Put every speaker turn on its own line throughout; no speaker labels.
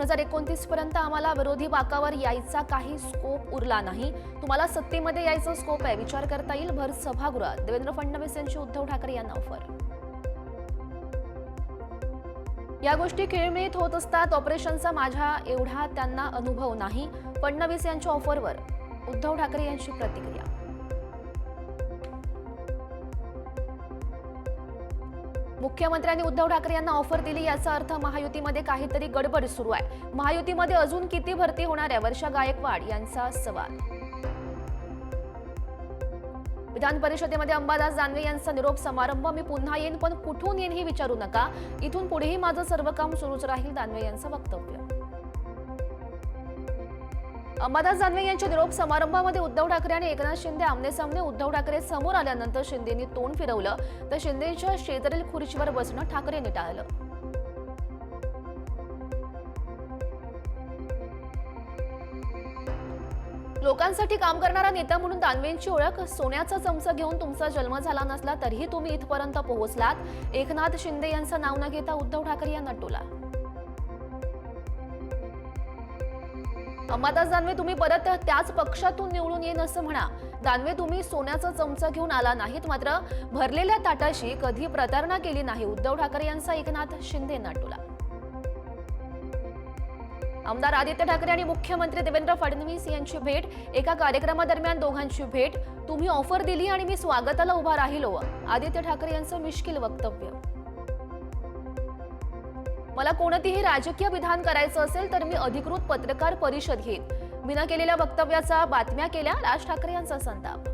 दोन हजार एकोणतीस पर्यंत आम्हाला विरोधी बाकावर यायचा काही स्कोप उरला नाही. तुम्हाला सत्तेमध्ये यायचं स्कोप आहे. विचार करता येईल. भर सभागृहात. देवेंद्र फडणवीस यांची उद्धव ठाकरे यांना ऑफर या गोष्टी खेळमेळीत होत असतात. ऑपरेशनचा माझ्या एवढा त्यांना अनुभव नाही. फडणवीस यांच्या ऑफरवर उद्धव ठाकरे यांची प्रतिक्रिया. मुख्यमंत्र्यांनी उद्धव ठाकरे यांना ऑफर दिली याचा अर्थ महायुतीमध्ये काहीतरी गडबड सुरू आहे. महायुतीमध्ये अजून किती भरती होणार आहे? वर्षा गायकवाड यांचा सवाल. विधान परिषदेमध्ये अंबादास दानवे यांचा निरोप समारंभ. मी पुन्हा येईन पण कुठून येईन हे विचारू नका. इथून पुढेही माझं सर्व काम सुरूच राहील दानवे यांचं वक्तव्य. अंबादास दानवे यांच्या निरोप समारंभामध्ये उद्धव ठाकरे आणि एकनाथ शिंदे आमनेसामने उद्धव ठाकरे समोर आल्यानंतर शिंदेनी तोंड फिरवलं. तर शिंदेच्या शेजारील खुर्चीवर बसणं ठाकरेंनी टाळलं. लोकांसाठी काम करणारा नेता म्हणून दानवेंची ओळख सोन्याचा चमचा घेऊन तुमचा जन्म झाला नसला तरीही तुम्ही इथपर्यंत पोहोचलात. एकनाथ शिंदे यांचं नाव न घेता उद्धव ठाकरे यांना टोला. अंबादास दानवे तुम्ही परत त्याच पक्षातून निवडून येईन असं म्हणा. दानवे तुम्ही सोन्याचा चमचा घेऊन आला नाहीत मात्र भरलेल्या ताटाशी कधी प्रतारणा केली नाही. उद्धव ठाकरे यांचा एकनाथ शिंदे टोला आमदार आदित्य ठाकरे आणि मुख्यमंत्री देवेंद्र फडणवीस यांची भेट. एका कार्यक्रमादरम्यान दोघांची भेट. तुम्ही ऑफर दिली आणि मी स्वागताला उभा राहिलो. आदित्य ठाकरे यांचं मिश्किल वक्तव्य. मला कोणतीही राजकीय विधान करायचं असेल तर मी अधिकृत पत्रकार परिषद घेईन. मीना केलेल्या वक्तव्याचा बातम्या केल्या राज ठाकरे यांचा संताप.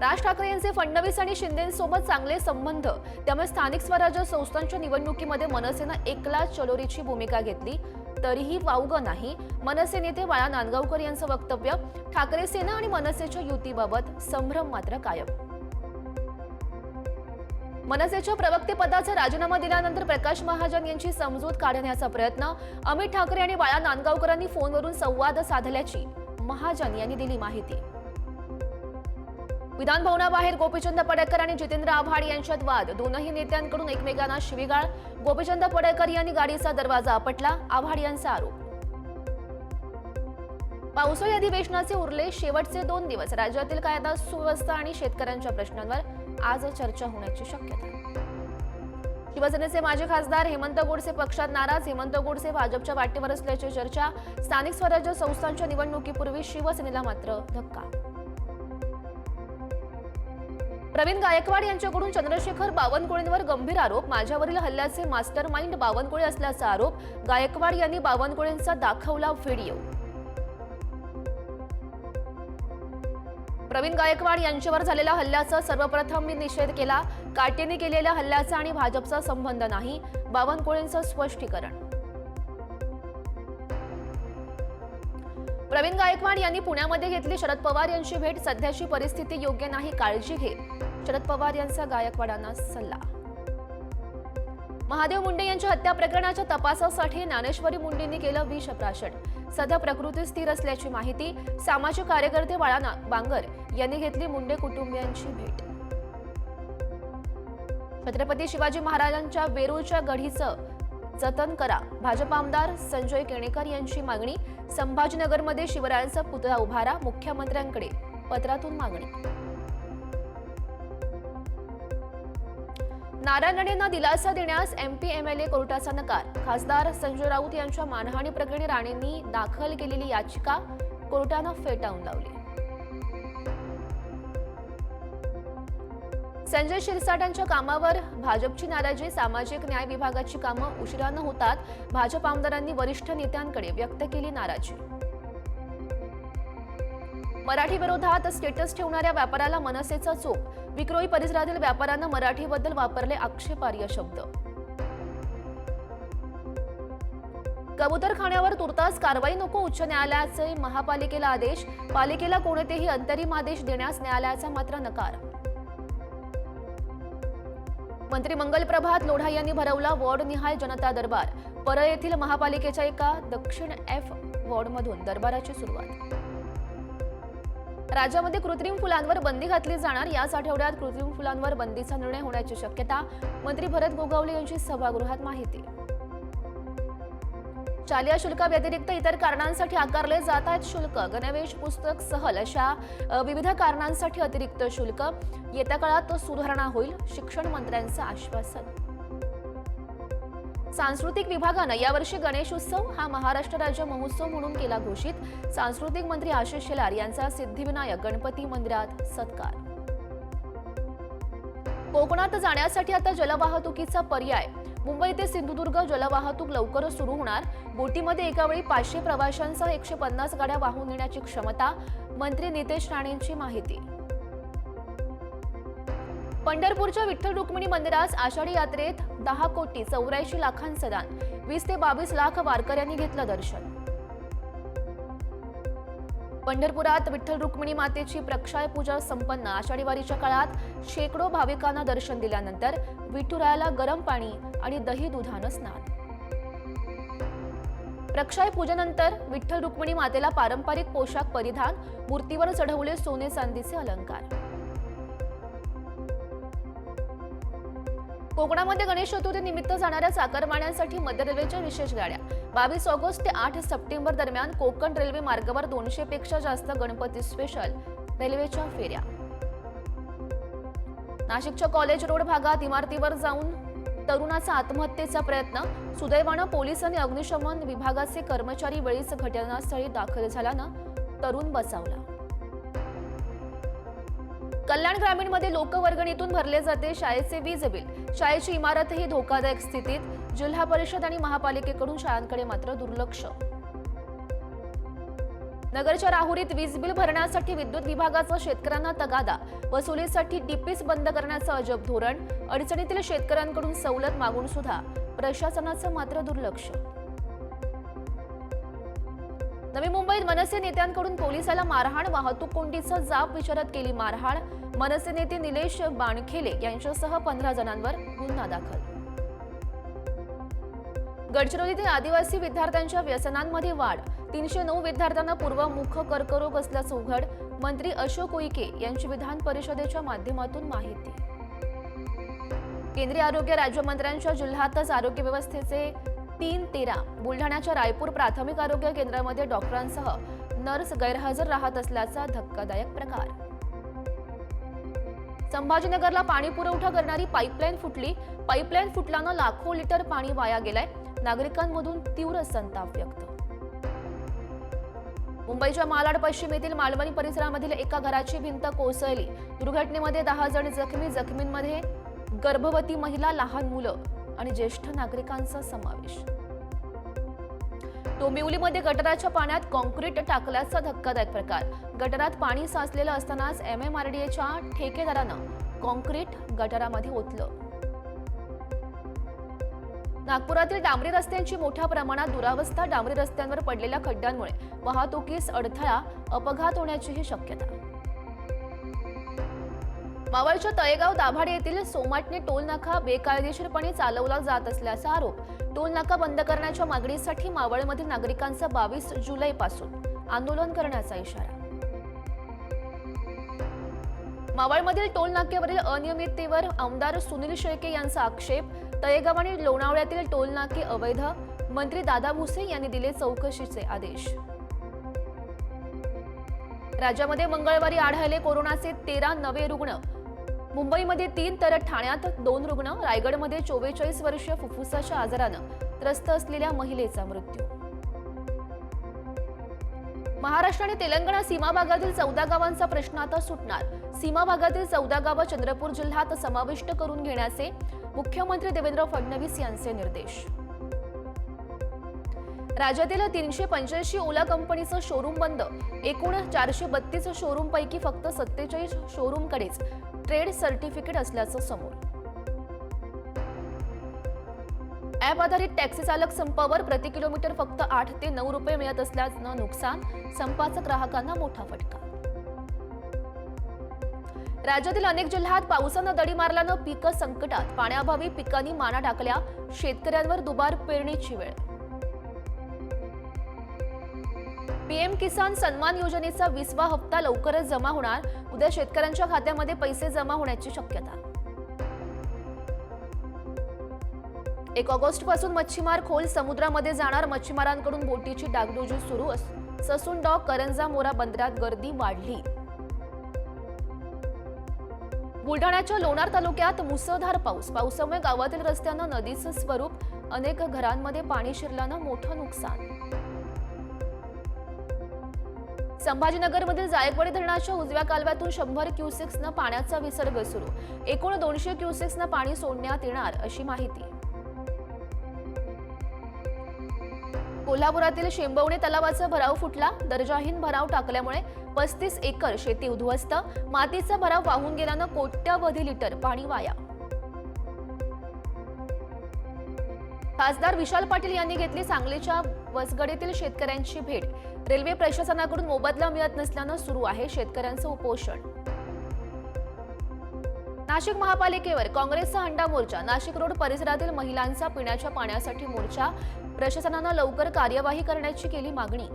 राज ठाकरे यांचे फडणवीस आणि शिंदेसोबत चांगले संबंध. त्यामुळे स्थानिक स्वराज्य संस्थांच्या निवडणुकीमध्ये मनसेनं एकला चलोरीची भूमिका घेतली. तरीही वावग नाही. मनसे नेते बाळा नांदगावकर यांचं वक्तव्य ठाकरे सेना आणि मनसेच्या युतीबाबत संभ्रम मात्र कायम. मनसेच्या प्रवक्तेपदाचा राजीनामा दिल्यानंतर प्रकाश महाजन यांची समजूत काढण्याचा प्रयत्न अमित ठाकरे आणि बाळा नांदगावकरांनी फोनवरून संवाद साधल्याची महाजन यांनी दिली माहिती. विधान भवनाबाहेर गोपीचंद पडळकर आणि जितेंद्र आव्हाड यांच्यात वाद. दोनही नेत्यांकडून एकमेकांना शिवीगाळ. गोपीचंद पडळकर यांनी गाडीचा दरवाजा आपटला आव्हाड यांचा आरोप. पावसाळी अधिवेशनाचे उरले शेवटचे दोन दिवस. राज्यातील कायदा सुव्यवस्था आणि शेतकऱ्यांच्या प्रश्नांवर आज चर्चा होण्याची शक्यता शिवसेनेचे माजी खासदार हेमंत गोडसे पक्षात नाराज. हेमंत गोडसे भाजपच्या वाटेवर असल्याची चर्चा स्थानिक स्वराज्य संस्थांच्या निवडणुकीपूर्वी शिवसेनेला मात्र धक्का. प्रवीण गायकवाड यांच्याकडून चंद्रशेखर बावनकुळेंवर गंभीर आरोप. माझ्यावरील हल्ल्याचे मास्टर माइंड बावनकुळे असल्याचा आरोप. गायकवाड यांनी बावनकुळेंचा दाखवला व्हिडिओ. प्रवीण गायकवाड यांच्यावर झालेल्या हल्ल्याचा सर्वप्रथम मी निषेध केला. काटेने केलेल्या हल्ल्याचा आणि भाजपचा संबंध नाही. बावनकुळेंचं स्पष्टीकरण. प्रवीण गायकवाड यांनी पुण्यामध्ये घेतली शरद पवार यांची भेट. सध्याची परिस्थिती योग्य नाही काळजी घे शरद पवार यांचा गायकवाडांना सल्ला. महादेव मुंडे यांच्या हत्या प्रकरणाच्या तपासासाठी ज्ञानेश्वरी मुंडेंनी केलं विषप्राशन सध्या प्रकृती स्थिर असल्याची माहिती. सामाजिक कार्यकर्ते बाळा बांगर यांनी घेतली मुंडे कुटुंबियांची भेट. छत्रपती शिवाजी महाराजांच्या वेरूळच्या गढीचं जतन करा. भाजप आमदार संजय केणेकर यांची मागणी संभाजीनगरमध्ये शिवरायांचा पुतळा उभारा मुख्यमंत्र्यांकडे पत्रातून मागणी. नारायण राणेंना दिलासा देण्यास एमपीएमएलए कोर्टाचा नकार. खासदार संजय राऊत यांच्या मानहानी प्रकरणी राणेंनी दाखल केलेली याचिका कोर्टानं फेटाळून लावली. संजय शिरसाटांच्या कामावर भाजपची नाराजी सामाजिक न्याय विभागाची कामं उशिरानं होतात भाजप आमदारांनी वरिष्ठ नेत्यांकडे व्यक्त केली नाराजी. मराठी विरोधात स्टेटस ठेवणाऱ्या व्यापाऱ्याला मनसेचा चोप. विक्रोळी परिसरातील व्यापाऱ्यानं मराठीबद्दल वापरले आक्षेपार्ह शब्द. कबुतरखान्यावर तुर्तास कारवाई नको उच्च न्यायालयाचे महापालिकेला आदेश. पालिकेला कोणतेही अंतरिम आदेश देण्यास न्यायालयाचा मात्र नकार. मंत्री मंगल प्रभात लोढा यांनी भरवला वॉर्डनिहाय जनता दरबार. परळ येथील महापालिकेच्या एका दक्षिण एफ वॉर्डमधून दरबाराची सुरुवात. राज्यामध्ये कृत्रिम फुलांवर बंदी घातली जाणार याच आठवड्यात कृत्रिम फुलांवर बंदीचा निर्णय होण्याची शक्यता मंत्री भरत गोगावले यांची सभागृहात माहिती. शालेय शुल्काव्यतिरिक्त इतर कारणांसाठी आकारले जात आहेत शुल्क. गणवेश पुस्तक सहल अशा विविध कारणांसाठी अतिरिक्त शुल्क. येत्या काळात सुधारणा होईल शिक्षण मंत्र्यांचं आश्वासन. सांस्कृतिक विभागानं यावर्षी गणेश उत्सव हा महाराष्ट्र राज्य महोत्सव म्हणून केला घोषित. सांस्कृतिक मंत्री आशिष शेलार यांचा सिद्धिविनायक गणपती मंदिरात सत्कार. कोकणात जाण्यासाठी आता जलवाहतुकीचा पर्याय. मुंबई ते सिंधुदुर्ग जलवाहतूक लवकरच सुरू होणार. बोटीमध्ये एकावेळी पाचशे प्रवाशांसह एकशे पन्नास गाड्या वाहून नेण्याची क्षमता मंत्री नितेश राणेंची माहिती. पंढरपूरच्या विठ्ठल रुक्मिणी मंदिरास आषाढी यात्रेत दहा कोटी चौऱ्याऐंशी लाखांचं दान. वीस ते बावीस लाख वारकऱ्यांनी घेतलं दर्शन. पंढरपुरात विठ्ठल रुक्मिणी मातेची प्रक्षाय पूजा संपन्न. आषाढी वारीच्या काळात शेकडो भाविकांना दर्शन दिल्यानंतर विठुरायाला गरम पाणी आणि दही दुधानं स्नान. प्रक्षाय पूजेनंतर विठ्ठल रुक्मिणी मातेला पारंपरिक पोशाख परिधान मूर्तीवर चढवले सोने चांदीचे अलंकार. कोकणामध्ये गणेश चतुर्थी निमित्त जाणाऱ्या चाकरमान्यांसाठी मध्य रेल्वेच्या विशेष गाड्या. बावीस ऑगस्ट ते आठ सप्टेंबर दरम्यान कोकण रेल्वे मार्गावर दोनशे पेक्षा जास्त गणपती स्पेशल रेल्वेच्या फेऱ्या. नाशिकच्या कॉलेज रोड भागात इमारतीवर जाऊन तरुणाचा आत्महत्येचा प्रयत्न सुदैवानं पोलीस आणि अग्निशमन विभागाचे कर्मचारी वेळीच घटनास्थळी दाखल झाल्यानं तरुण बचावला. कल्याण ग्रामीणमध्ये लोकवर्गणीतून भरले जाते शाळेचे वीज बिल. शाळेची इमारतही धोकादायक स्थितीत जिल्हा परिषद आणि महापालिकेकडून शाळांकडे मात्र दुर्लक्ष. नगरच्या राहुरीत वीज बिल भरण्यासाठी विद्युत विभागाचा शेतकऱ्यांना तगादा. वसुलीसाठी डीपीस बंद करण्याचं अजब धोरण. अडचणीतील शेतकऱ्यांकडून सवलत मागून सुद्धा प्रशासनाचं मात्र दुर्लक्ष. नवी मुंबईत मनसे नेत्यांकडून पोलिसाला मारहाण. वाहतूक कोंडीचा जाब विचारत केली मारहाण. मनसे नेते निलेश बाणखेले यांच्यासह पंधरा जणांवर गुन्हा दाखल. गडचिरोलीतील आदिवासी विद्यार्थ्यांच्या व्यसनांमध्ये वाढ. तीनशे नऊ विद्यार्थ्यांना पूर्वमुख कर्करोग असल्याचं उघड. मंत्री अशोक उईके यांची विधान परिषदेच्या माध्यमातून माहिती. केंद्रीय आरोग्य राज्यमंत्र्यांच्या जिल्ह्यातच आरोग्य व्यवस्थेचे तीन तेरा. बुलढाण्याच्या रायपूर प्राथमिक आरोग्य केंद्रामध्ये डॉक्टरांसह नर्स गैरहजर राहत असल्याचा धक्कादायक प्रकार. संभाजीनगरला पाणी पुरवठा करणारी पाईपलाईन फुटली. पाईपलाईन फुटल्यानं लाखो लिटर पाणी वाया गेलाय. नागरिकांमधून तीव्र संताप व्यक्त. मुंबईच्या मालाड पश्चिम येथील मालवणी परिसरामधील एका घराची भिंत कोसळली. दुर्घटनेमध्ये दहा जण जखमी जखमींमध्ये गर्भवती महिला लहान मुलं आणि ज्येष्ठ नागरिकांचा समावेश. डोंबिवलीमध्ये गटराच्या पाण्यात कॉन्क्रीट टाकल्याचा धक्कादायक प्रकार. गटरात पाणी साचलेलं असतानाच एम एम आर डी एच्या ठेकेदारानं कॉन्क्रीट गटारामध्ये ओतलं. नागपुरातील डांबरी रस्त्यांची मोठ्या प्रमाणात दुरावस्था डांबरी रस्त्यांवर पडलेल्या खड्ड्यांमुळे वाहतुकीस अडथळा अपघात होण्याचीही शक्यता. मावळच्या तळेगाव दाभाडे येथील सोमाटणे टोल नाका बेकायदेशीरपणे चालवला जात असल्याचा आरोप. टोल नाका बंद करण्याच्या मागणीसाठी मावळमधील नागरिकांचा बावीस जुलैपासून आंदोलन करण्याचा इशारा. मावळमधील टोल नाक्यावरील अनियमिततेवर आमदार सुनील शेळके यांचा आक्षेप तळेगाव आणि लोणावळ्यातील टोलनाके अवैध. मंत्री दादा भुसे यांनी दिले चौकशीचे आदेश. राज्यामध्ये मंगळवारी आढळले कोरोनाचे तेरा नवे रुग्ण. मुंबईमध्ये तीन तर ठाण्यात दोन रुग्ण रायगडमध्ये चोवेचाळीस वर्षीय फुफ्फुसाच्या आजारानं त्रस्त असलेल्या महिलेचा मृत्यू. महाराष्ट्र आणि तेलंगणा सीमा भागातील चौदा गावांचा प्रश्न आता सुटणार. सीमा भागातील चौदा गावं चंद्रपूर जिल्ह्यात समाविष्ट करून घेण्याचे मुख्यमंत्री देवेंद्र फडणवीस यांचे निर्देश. राज्यातील तीनशे पंच्याऐंशी ओला कंपनीचं शोरूम बंद. एकूण चारशे बत्तीस शोरूम पैकी फक्त सत्तेचाळीस शोरूमकडेच ट्रेड सर्टिफिकेट असल्याचं समोर. ॲप आधारित टॅक्सी चालक संपावर प्रति किलोमीटर फक्त आठ ते नऊ रुपये मिळत असल्यानं नुकसान संपाचा ग्राहकांना मोठा फटका. राज्यातील अनेक जिल्ह्यात पावसानं दडी मारल्यानं पिकं संकटात. पाण्याअभावी पिकांनी माना टाकल्या शेतकऱ्यांवर दुबार पेरणीची वेळ. पीएम किसान सन्मान योजनेचा विसवा हप्ता लवकरच जमा होणार. उद्या शेतकऱ्यांच्या खात्यामध्ये पैसे जमा होण्याची शक्यता. एक ऑगस्टपासून मच्छीमार खोल समुद्रामध्ये जाणार. मच्छीमारांकडून बोटीची डागडुजी सुरू अस- ससून डॉक करंजा मोरा बंदरात गर्दी वाढली. बुलढाण्याच्या लोणार तालुक्यात मुसळधार पाऊस. पावसामुळे गावातील रस्त्यांना नदीचं स्वरूप अनेक घरांमध्ये पाणी शिरल्यानं मोठं नुकसान. संभाजीनगरमधील जायकवाडी धरणाच्या उजव्या कालव्यातून शंभर क्युसेक्सनं पाण्याचा विसर्ग सुरू. एकूण दोनशे क्युसेक्सनं पाणी सोडण्यात येणार अशी माहिती. कोल्हापुरातील शेंबवणे तलावाचा भराव फुटला. दर्जाहीन भराव टाकल्यामुळे पस्तीस एकर शेती उद्ध्वस्त. मातीचा भराव वाहून गेल्यानं कोट्यावधी लिटर पाणी वाया. खासदार विशाल पाटील यांनी घेतली सांगलीच्या वसगडेतील शेतकऱ्यांची भेट. रेल्वे प्रशासनाकडून मोबदला मिळत नसल्यानं सुरू आहे शेतकऱ्यांचं उपोषण. नाशिक महापालिकेवर काँग्रेसचा हंडा मोर्चा. नाशिक रोड परिसरातील महिलांचा पिण्याच्या पाण्यासाठी मोर्चा. प्रशासनानं लवकर कार्यवाही करण्याची केली मागणी.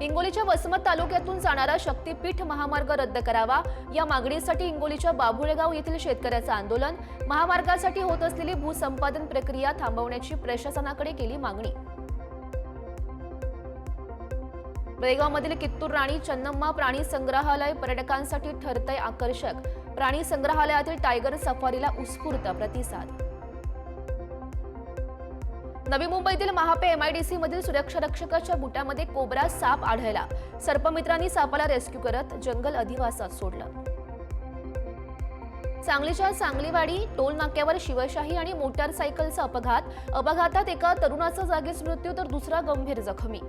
हिंगोलीच्या वसमत तालुक्यातून जाणारा शक्तीपीठ महामार्ग रद्द करावा या मागणीसाठी हिंगोलीच्या बाभुळेगाव येथील शेतकऱ्याचं आंदोलन महामार्गासाठी होत असलेली भूसंपादन प्रक्रिया थांबवण्याची प्रशासनाकडे केली मागणी. बेळगावमधील कित्तूर राणी चन्नम्मा प्राणी संग्रहालय पर्यटकांसाठी ठरतंय आकर्षक. प्राणी संग्रहालयातील टायगर सफारीला उत्स्फूर्त प्रतिसाद. नवी मुंबईतील महापे एमआयडीसी मधील सुरक्षा रक्षकाच्या बुटामध्ये कोबरा साप आढळला. सर्पमित्रांनी सापाला रेस्क्यू करत जंगल अधिवासात सोडलं. सांगलीच्या सांगलीवाडी टोल नाक्यावर शिवशाही आणि मोटारसायकलचा अपघात. अपघातात एका तरुणाचा जागीच मृत्यू तर दुसरा गंभीर जखमी.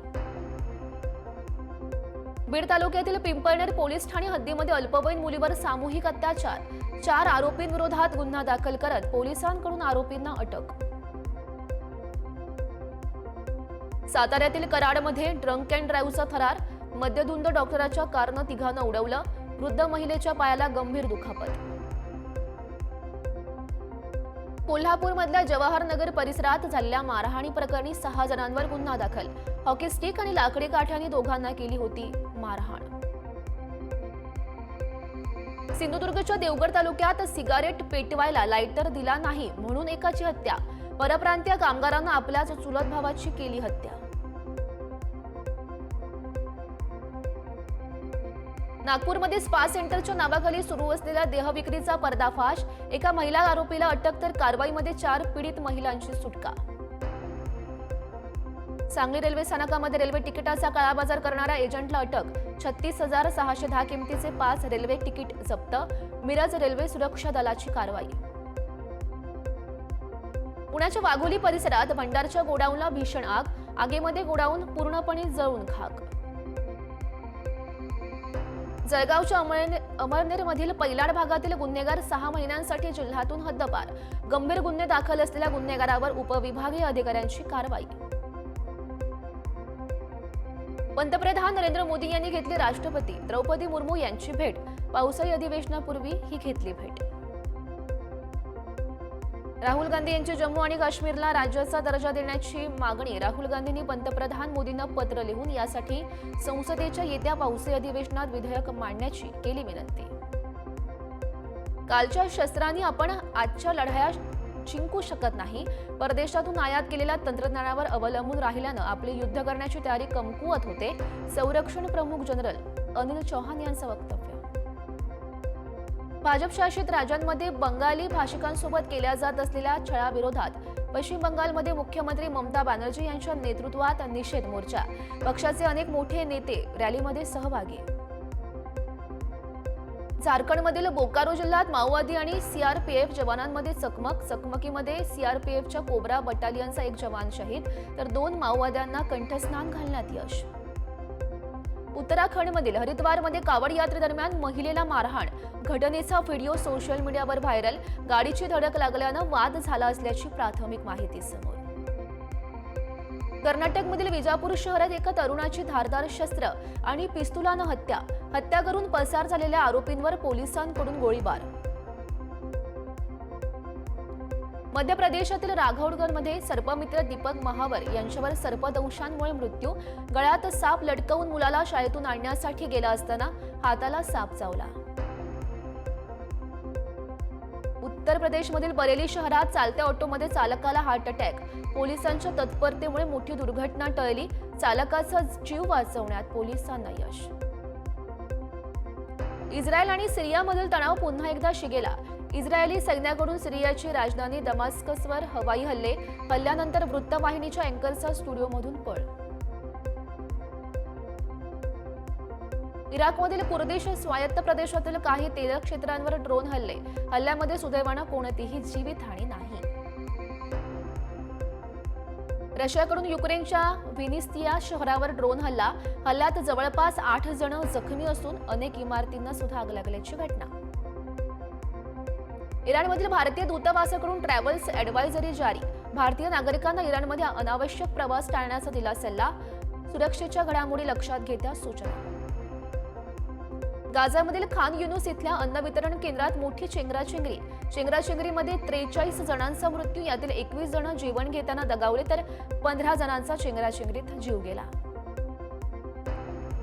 बीड तालुक्यातील पिंपळनेर पोलीस ठाणे हद्दीमध्ये अल्पवयीन मुलीवर सामूहिक अत्याचार. चार आरोपींविरोधात गुन्हा दाखल करत पोलिसांकडून आरोपींना अटक. साताऱ्यातील कराडमध्ये ड्रंक अँड ड्राईव्हचा थरार मद्यधुंद डॉक्टराच्या कारनं तिघांना उडवलं वृद्ध महिलेच्या पायाला गंभीर दुखापत. कोल्हापूरमधल्या जवाहरनगर परिसरात झालेल्या मारहाणी प्रकरणी सहा जणांवर गुन्हा दाखल. हॉकी स्टिक आणि लाकडी काठ्यांनी दोघांना केली होती मारहाण. सिंधुदुर्गच्या देवगड तालुक्यात सिगारेट पेटवायला लायटर दिला नाही म्हणून एकाची हत्या. परप्रांतीय कामगारांना आपल्याच चुलत भावाची केली हत्या. नागपूरमध्ये स्पा सेंटरच्या नावाखाली सुरू असलेल्या देहविक्रीचा पर्दाफाश एका महिला आरोपीला अटक तर कारवाईमध्ये चार पीडित महिलांची सुटका. सांगली रेल्वे स्थानकामध्ये रेल्वे तिकिटाचा काळाबाजार करणाऱ्या एजंटला अटक छत्तीस हजार सहाशे दहा किमतीचे पाच रेल्वे तिकीट जप्त मिरज रेल्वे सुरक्षा दलाची कारवाई. पुण्याच्या वाघोली परिसरात भंडारच्या गोडाऊनला भीषण आग आगीमध्ये गोडाऊन पूर्णपणे जळून खाक. जळगावच्या अमळने- अमळनेरमधील पैलाड भागातील गुन्हेगार सहा महिन्यांसाठी जिल्ह्यातून हद्दपार. गंभीर गुन्हे दाखल असलेल्या गुन्हेगारावर उपविभागीय अधिकाऱ्यांची कारवाई. पंतप्रधान नरेंद्र मोदी यांनी घेतली राष्ट्रपती. द्रौपदी मुर्मू यांची भेट. पावसाळी अधिवेशनापूर्वी ही घेतली भेट. राहुल गांधी यांची जम्मू आणि काश्मीरला राज्याचा दर्जा देण्याची मागणी. राहुल गांधींनी पंतप्रधान मोदींना पत्र लिहून यासाठी संसदेच्या येत्या पावसाळी अधिवेशनात विधेयक मांडण्याची केली विनंती. कालच्या शस्त्रांनी आपण आजच्या लढाया जिंकू शकत नाही. परदेशातून आयात केलेल्या तंत्रज्ञानावर अवलंबून राहिल्यानं आपली युद्ध करण्याची तयारी कमकुवत होते संरक्षण प्रमुख जनरल अनिल चौहान यांचं वक्तव्य. भाजपशासित राज्यांमध्ये बंगाली भाषिकांसोबत केल्या जात असलेल्या छळाविरोधात पश्चिम बंगालमध्ये मुख्यमंत्री ममता बॅनर्जी यांच्या नेतृत्वात निषेध मोर्चा. पक्षाचे अनेक मोठे नेते रॅलीमध्ये सहभागी. झारखंडमधील बोकारो जिल्ह्यात माओवादी आणि सीआरपीएफ जवानांमध्ये चकमक. चकमकीमध्ये सीआरपीएफच्या कोबरा बटालियनचा एक जवान शहीद तर दोन माओवाद्यांना कंठस्नान घालण्यात यश. उत्तराखंडमधील हरिद्वारमध्ये कावड यात्रेदरम्यान महिलेला मारहाण. घटनेचा व्हिडिओ सोशल मीडियावर व्हायरल. गाडीची धडक लागल्यानं वाद झाला असल्याची प्राथमिक माहिती समोर. कर्नाटकमधील विजापूर शहरात एका तरुणाची धारदार शस्त्र आणि पिस्तुलानं हत्या. हत्या करून पसार झालेल्या आरोपींवर पोलिसांकडून गोळीबार. मध्य प्रदेशातील राघवडगडमध्ये सर्पमित्र दीपक महावर यांच्यावर सर्पदंशांमुळे मृत्यू. गळ्यात साप लटकवून मुलाला शाळेतून आणण्यासाठी गेला असताना हाताला साप चावला. उत्तर उत्तर प्रदेशमधील बरेली शहरात चालत्या ऑटोमध्ये चालकाला हार्ट अटॅक. पोलिसांच्या तत्परतेमुळे मोठी दुर्घटना टळली. चालकाचा जीव वाचवण्यात पोलिसांना यश. इस्रायल आणि सिरियामधील तणाव पुन्हा एकदा शिगेला. इस्रायली सैन्याकडून सिरियाची राजधानी दमास्कसवर हवाई हल्ले हल्ल्यानंतर वृत्तवाहिनीच्या अँकरचा स्टुडिओमधून पळ. इराकमधील कुर्दिश स्वायत्त प्रदेशातील काही तेल क्षेत्रांवर ड्रोन हल्ले. हल्ल्यामध्ये सुदैवानं कोणतीही जीवितहानी नाही. रशियाकडून युक्रेनच्या व्हिनिस्तिया शहरावर ड्रोन हल्ला. हल्ल्यात जवळपास आठ जण जखमी असून अनेक इमारतींना सुद्धा आग लागल्याची घटना. इराणमधील भारतीय दूतावासाकडून ट्रॅव्हल्स ॲडवायझरी जारी. भारतीय नागरिकांना इराणमध्ये अनावश्यक प्रवास टाळण्याचा दिला सल्ला सुरक्षेच्या घडामोडी लक्षात घेत्या सूचना. गाझामधील खान युनुस इथल्या अन्न वितरण केंद्रात मोठी चेंगराचेंगरी चेंगराचेंगरीमध्ये त्रेचाळीस जणांचा मृत्यू यातील एकवीस जण जेवण घेताना दगावले तर पंधरा जणांचा चेंगराचेंगरीत जीव गेला.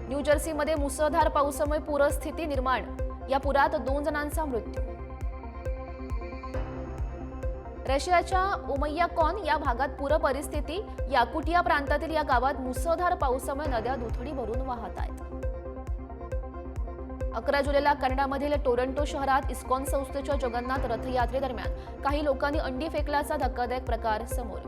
न्यूजर्सीमध्ये मुसळधार पावसामुळे पूरस्थिती निर्माण. या पुरात दोन जणांचा मृत्यू. रशियाच्या उमय्याकॉन या भागात पूर परिस्थिती याकुटिया प्रांतातील या गावात मुसळधार पावसामुळे नद्या दुथडी भरून वाहत आहेत. अकरा जुलैला कॅनडामधील टोरंटो शहरात इस्कॉन संस्थेच्या जगन्नाथ रथयात्रेदरम्यान काही लोकांनी अंडी फेकल्याचा धक्कादायक प्रकार समोर.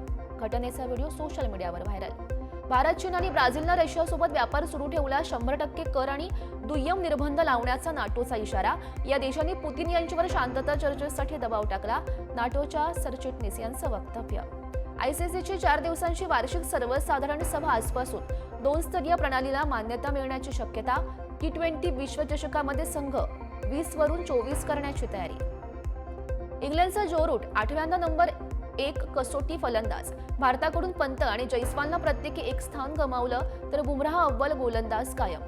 घटनेचा व्हिडिओ सोशल मीडियावर व्हायरल. भारत चीन आणि ब्राझीलनं रशियासोबत व्यापार सुरू ठेवला. शंभर टक्के कर आणि दुय्यम निर्बंध लावण्याचा नाटोचा इशारा. या देशांनी पुतीन यांच्यावर शांतता चर्चेसाठी दबाव टाकला. नाटोच्या सरचिटणीस यांचं वक्तव्य. आयसीसीची चार दिवसांची वार्षिक सर्वसाधारण सभा आजपासून. दोन स्तरीय प्रणालीला मान्यता मिळण्याची शक्यता. टी ट्वेंटी विश्वचषकामध्ये संघ वीस वरून चोवीस करण्याची तयारी. इंग्लंडचा जो रूट आठव्यांदा नंबर एक कसोटी फलंदाज. भारताकडून पंत आणि जैस्वालनं प्रत्येकी एक स्थान गमावलं तर बुमराह अव्वल गोलंदाज कायम.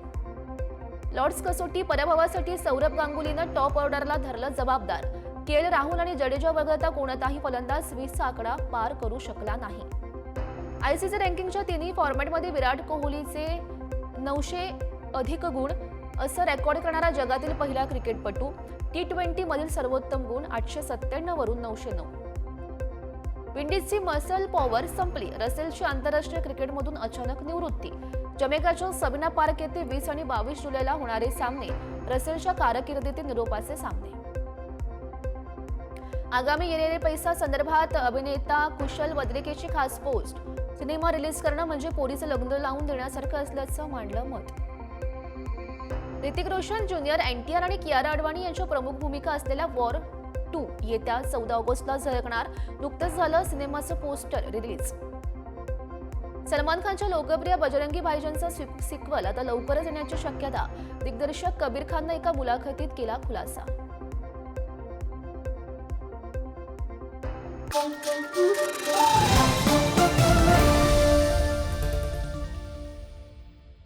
लॉर्ड्स कसोटी पराभवासाठी सौरभ गांगुलीनं टॉप ऑर्डरला धरलं जबाबदार. के एल राहुल आणि जडेजा वगळता कोणताही फलंदाज वीसचा आकडा पार करू शकला नाही. आयसीसी रँकिंगच्या तिन्ही फॉर्मॅटमध्ये विराट कोहलीचे नऊशे अधिक गुण असं रेकॉर्ड करणारा जगातील पहिला क्रिकेटपटू. टी ट्वेंटीमधील सर्वोत्तम गुण आठशे सत्त्याण्णववरून नऊशे नऊ. विंडीजची मसल पॉवर संपली. रसेलची आंतरराष्ट्रीय क्रिकेटमधून अचानक निवृत्ती. जमेकाच्या सबिना पार्क येथे वीस आणि बावीस जुलैला होणारे सामने रसेलच्या कारकिर्दीतील निरोपाचे सामने. आगामी येणारे पैसा संदर्भात अभिनेता कुशल वद्रिकेची खास पोस्ट. सिनेमा रिलीज करणं म्हणजे पोरीचं लग्न लावून देण्यासारखं असल्याचं मांडलं मत. ऋतिक रोशन ज्युनियर एनटीआर आणि कियारा अडवाणी यांच्या प्रमुख भूमिका असलेल्या वॉर टू येत्या चौदा ऑगस्टला झळकणार. नुकतंच झालं सिनेमाचं पोस्टर रिलीज. सलमान खानच्या लोकप्रिय बजरंगी भाईजानचा सिक्वल आता लवकरच येण्याची शक्यता. दिग्दर्शक कबीर खाननं एका मुलाखतीत केला खुलासा.
Thank you.